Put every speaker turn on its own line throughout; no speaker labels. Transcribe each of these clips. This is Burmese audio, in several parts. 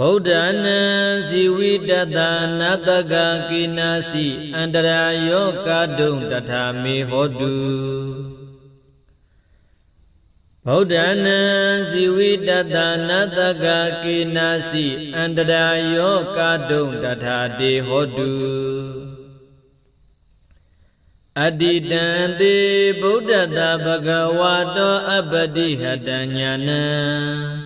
ဗုဒ္ဓနာဇီဝိတတနတကကိနာစီအန္တရာယောကာတုံတထာမေဟောတုဗုဒ္ဓနာဇီဝိတတနတကကိနာစီအန္တရာယောကာတုံတထာတေဟောတုအတ္တိတံတေဗုဒ္ဓတဘဂဝါတောအပ္ပတိဟတညာနံ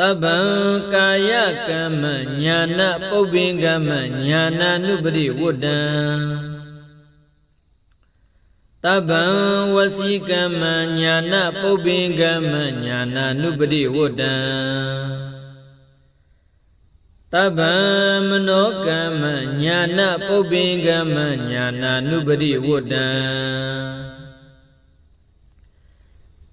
တဗ္ဗံကာယကမ္မညာနာပုပ္ပင်ကမ္မညာနာနုပရိဝတ္တံတဗ္ဗံဝစီကမ္မညာနာပုပ္ပင်ကမ္မညာနာနုပရိဝတ္တံတဗ္ဗံမနောကမ္မညာနာပုပ္ပင်ကမ္မညာနာနုပရိဝတ္တံ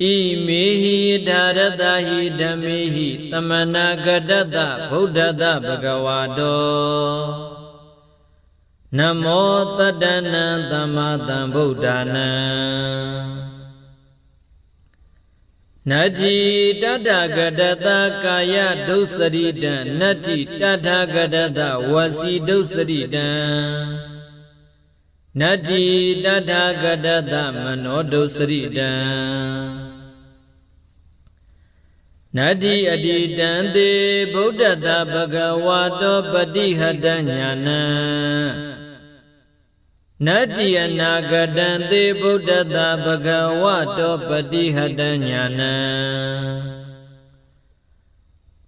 ဣမေဟိဒါရတဟိဓမ္မေဟိသမနာဂတတဗုဒ္ဓတဘဂဝါတောနမောတတ္တနံသမ္မာသမ္ဗုဒ္ဓနံနတ္တိတတဂတတကာယဒုစရိတံနတ္တိတထဂတတဝစီဒုစရိတံနတ္တိတထဂတတမနောဒုစရိတံ နတ္တိအတိတံတေဗုဒ္ဓတဘဂဝါတောပတိဟတညာနံနတ္တိအနာဂတံတေဗုဒ္ဓတဘဂဝါတောပတိဟတညာနံ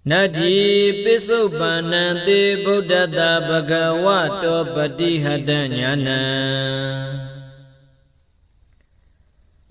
နတ္တိပိစုပန္နံတေဗုဒ္ဓတဘဂဝါတောပတိဟတညာနံ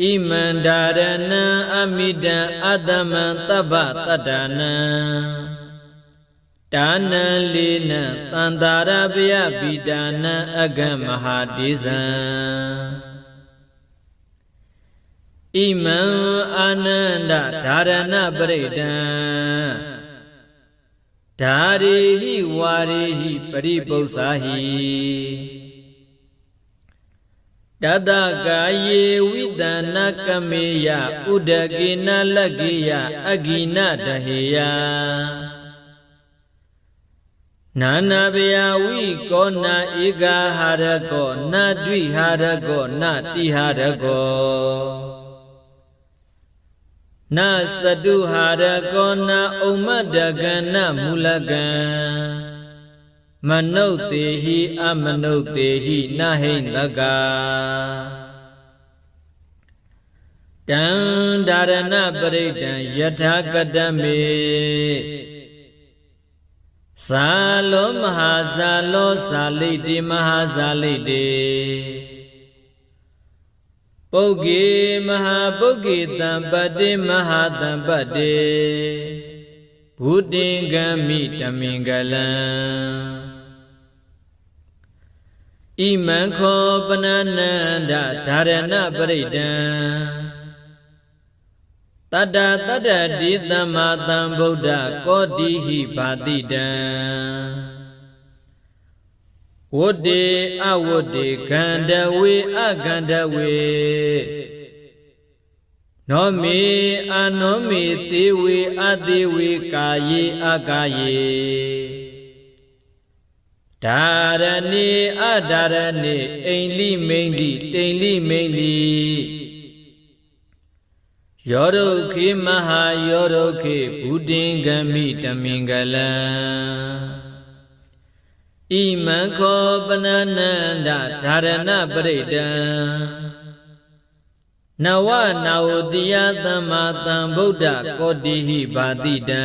ဣမန္ဒာရဏံအမိတံအတ္တမံတပ္ပတတ္တနံဒါနံလေးနံတန္တာရပယပိတာနံအဂမဟာတိဇံဣမံအာနန္ဒဒါရဏပရိဒံဓာရိဟိဝါရိဟိပရိပု္ပ္ပာဟိ တတကာယေဝိတနာကမေယဥဒကေနလကေယအဂိနတဟေယနာနာဘယဝိကောနာဧကဟာရကောနာဒွိဟာရကောနာတိဟာရကောနသတုဟာရကောနာဥမ္မတကနမူလကံ မနုဿေဟိအမနုဿေဟိနဟိတကတံဒါရဏပရိဒံယထာကတမေဇာလောမဟာဇာလောဇာလိတိမဟာဇာလိတိပုဂ္ဂေမဟာပုဂ္ဂေတံပတ္တိမဟာတံပတ္တိဘုတင်ဂမိတမင်္ဂလံ ဣမံခောပနနန္ဒဒါရဏပရိဒံတတ္တတတ္တတိသမ္မာသမ္ဗုဒ္ဓကောတိဟိဘာတိတံဝတ္တေအဝတ္တေခန္ဓဝေအခန္ဓဝေနောမေအနောမေသေဝေအသေးဝေကာယေအကာယေ ဒါရဏေအဒါရဏေအိန္လိမိန္လိတိန်လိမိန္လိယောဒုခေမဟာယောဒုခေဘုဒ္ဓင်္ဂမိတမင်္ဂလံဣမံခောပနနန္ဒဓာရဏပရိဒံနဝနာဝတိယသမ္မာသမ္ဗုဒ္ဓကောတိဟိဘာတိတံ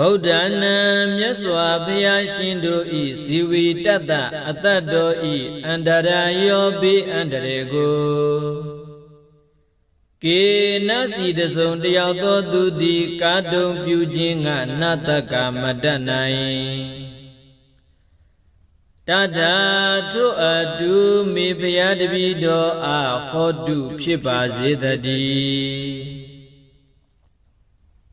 ဗုဒ္ဓနာမြတ်စွာဘုရားရှင်တို့ဤဇီဝီတတ္တအတ္တတော်ဤအန္တရာယောဘေးအန္တရေကိုကေနစီတစုံတယောက်သောသူသည်ကာတုံပြုခြင်းကနတ္တကမတတ်နိုင်တထာထုအတုမေဖျားတပိတော်အားဟောတုဖြစ်ပါစေတည်း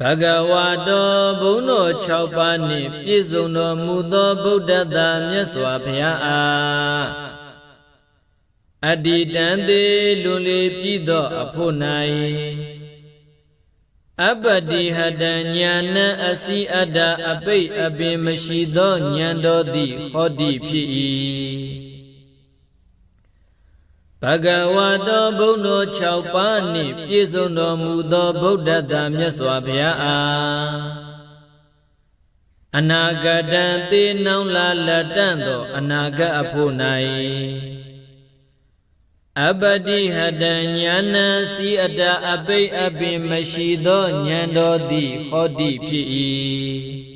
ဘဂဝါတော်ဘုန်းတော်6ပါးနှင့်ပြည့်စုံတော်မူသောဗုဒ္ဓသာမြတ်စွာဘုရားအားအတ္တိတံသေးလွန်လေပြည်သောအဖို့၌အပတိဟတံညာဏအစီအတ္တအပိတ်အပင်မရှိသောဉာဏ်တော်သည်ဟောတိဖြစ်၏ဘ ဂဝါတော်ဘုန်းတော်6ပါးနှင့်ပြည့်စုံတော်မူသောဗုဒ္ဓတာမြတ်စွာဘုရားအားအနာဂတံသေနောင်လာလက်တန့်သောအနာဂတ်အဖို့၌အပတိဟတညာဏစီအတအပိတ်အပင်မရှိသောဉာဏ်တော်သည်ဟောတိဖြစ်၏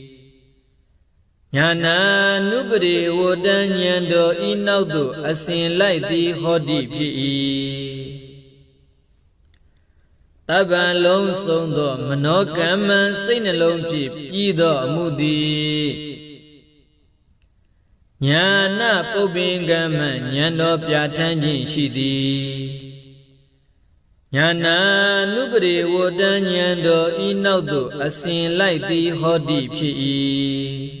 ညာနာနုပရိဝတ္တဉာဏ်တော်ဤနောက်သို့အစဉ်လိုက်သည်ဟောတိဖြစ်၏တပံလုံးစုံသော မနောကမ္မစိတ်နှလုံးဖြင့်ပြီးသောအမှုသည်ညာနာပုပ္ပင်ကမ္မဉာဏ်တော်ပြဋ္ဌာန်းခြင်းရှိသည်ညာနာနုပရိဝတ္တဉာဏ်တော်ဤနောက်သို့အစဉ်လိုက်သည်ဟောတိဖြစ်၏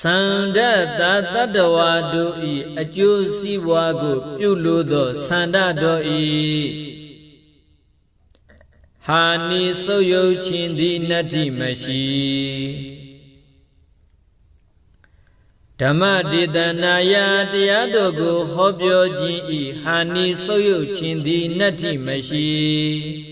သန္ဒတတတ္တဝါတို့ဤအကျိုးစီးပွားကို ပြုလို့သောသန္ဒတော်ဤဟာနိဆုပ်ယုတ်ခြင်းသည်နတ္တိမရှိဓမ္မဒေသနာယတရားတို့ကိုဟောပြောခြင်းဤဟာနိဆုပ်ယုတ်ခြင်းသည်နတ္တိမရှိ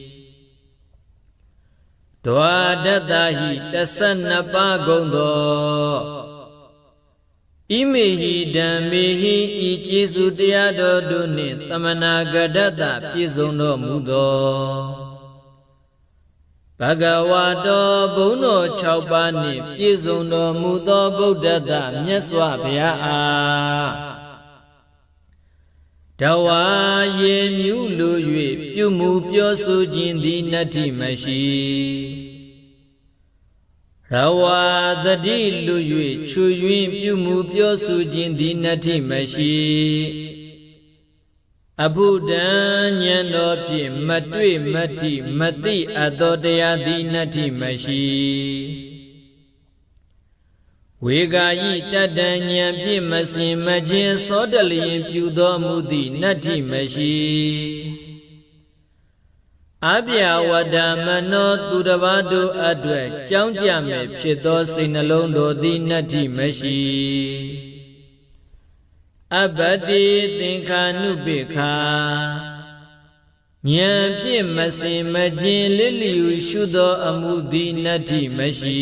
ဒွါဒတ္တဟိ12ပါးကုန်သောဣမေဟိဓမ္မေဟိဤကျေစုတရားတော်တို့နှင့်တမနာဂဒတ္တပြည့်စုံတော်မူသောဘဂဝါတော်ဘုံတော်6ပါးနှင့်ပြည့်စုံတော်မူသောဗုဒ္ဓတမြတ်စွာဘုရားအား တဝါရေမြူးလို၍ပြုမှုပြောဆိုခြင်းသည်နတ္ထိမရှိရဝါတတိလူ၍ချွယွင်းပြုမှုပြောဆိုခြင်းသည်နတ္ထိမရှိအဘုဒ္ဓံဉာဏ်တော်ဖြင့်မတွေ့မတိမသိအပ်သောတရားသည်နတ္ထိမရှိ ဝေဂာယိတတံဉာဏ်ဖြင့်မစင်မခြင်းစောတလျင်ပြုသောမူသည့်နတ္ထိမရှိအပြဝဒမနောသူတစ်ပါးတို့အတွက်ကြောင်းကြမယ်ဖြစ်သောစိတ်နှလုံးတို့သည်နတ္ထိမရှိအဘတိသင်္ခာနုပိခာဉာဏ်ဖြင့်မစင်မခြင်းလစ်လျူရှုသောအမှုသည်နတ္ထိမရှိ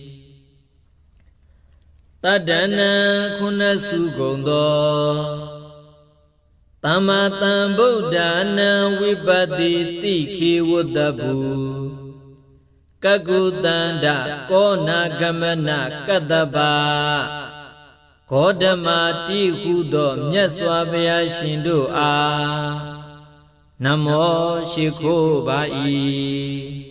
တတ္တနံခုနစုကုန်သောသမ္မာတံဗုဒ္ဓနာဝိပတိတိခေဝတ္တဘူကကုတန္တကောနာဂမနကတ္တပါဂေါတမတိဟုသောမြတ်စွာဘုရားရှင်တို့အားနမောရှိခိုးပါ၏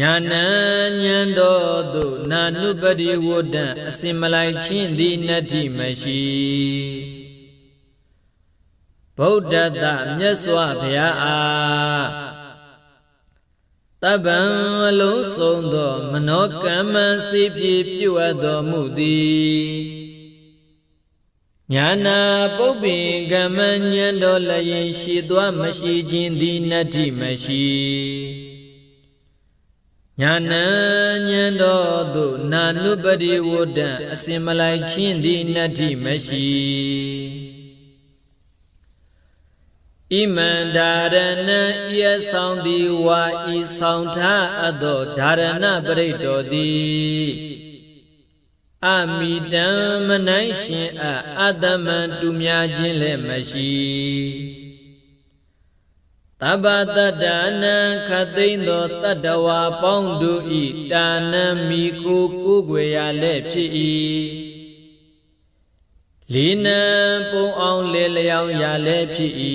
ညာဏဉဏ်တော်သို့နာနုပတိဝဒ္ဒံအစင်မလိုက်ချင်းသည်နတ္တိမရှိဗုဒ္ဓတမြတ်စွာဘုရားအားတပ္ပံအလုံးစုံသော မနောကမ္မစေပြေပြုအပ်တော်မူသည်ညာနာပုပ္ပိကမ္မဉဏ်တော်လည်းရှိသွားမရှိခြင်းသည်နတ္တိမရှိ ညာဏဉဏ်တော်သို့နာနုပတိဝဒံအစင်မလိုက်ချင်းသည်နတ္တိမရှိဣမန္ဒါရဏံဤအဆောင်သည်ဝါဤဆောင်ထားအပ်သောဓာရဏပရိတ်တော်သည်အမိတံမနိုင်ရှင်အအတ္တမံတူများခြင်းလည်းမရှိ တပ္ပတတ္တနံခသိမ့်သောတတ္တဝါပေါင်းတို့ဤတာနံမိကိုကိုးကွယ်ရလည်းဖြစ်၏လီနံပုံအောင်လေလျောင်းရလည်းဖြစ်၏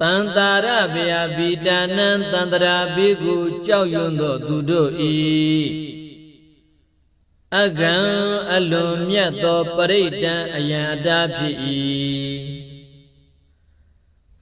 တန်တာရဗျာဘိတာနံတန္တရာဘေကိုကြောက်ရွံ့သောသူတို့ဤအကံအလွန်မြတ်သောပရိဒံအယံအတားဖြစ်၏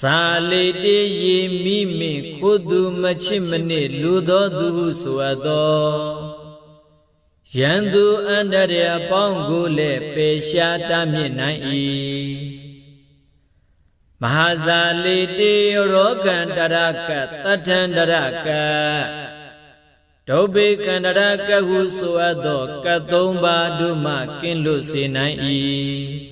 သာလေတေယေမိမိခိုသူမချစ်မနစ်လူသောသူဟုဆိုအပ်သောယံသူအန္တရာအပေါင်းကိုလည်းပေရှားတားမြစ်နိုင်၏မဟာဇာလိတေရောကံတရကတထံတရကဒုဗေကန္တရကဟုဆိုအပ်သောကသုံးပါးတို့မှကင်းလွတ်စေနိုင်၏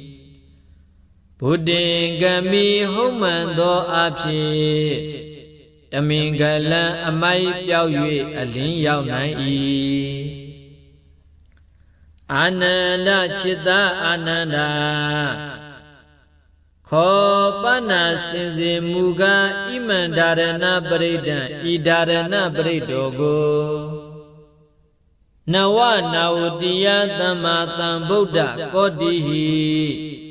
ဘုဒ္ဓင်ကမိဟုတ်မှန်သောအဖြစ်တမင်္ဂလံအမိုက်ပြောက်၍အလင်းရောက်နိုင်၏အာနန္ဒจิตာအာနန္ဒာခောပနာစင်စေမူကားဣမန္ဒါရဏပရိဒံဤဒါရဏပရိတောကိုနဝနာဝတိယသမ္မာသမ္ဗုဒ္ဓကောတိဟိ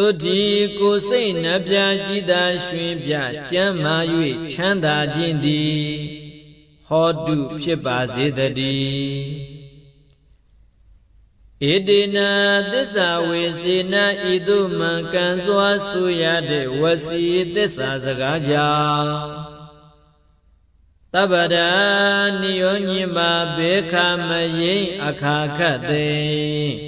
တုတိကိုစိတ်နှပြကြည်သာရွှင်ပြကျမ်းမာ၍ချမ်းသာခြင်းသည်ဟောတုဖြစ်ပါစေတည်းဣတိနာသစ္စာဝေစေနာဤသို့မှန်ကန်စွာဆိုရတဲ့ဝစီသစ္စာစကားကြောင့်တပ္ပဒာနိယောညိမဘေခမယိအခါခတ်သိ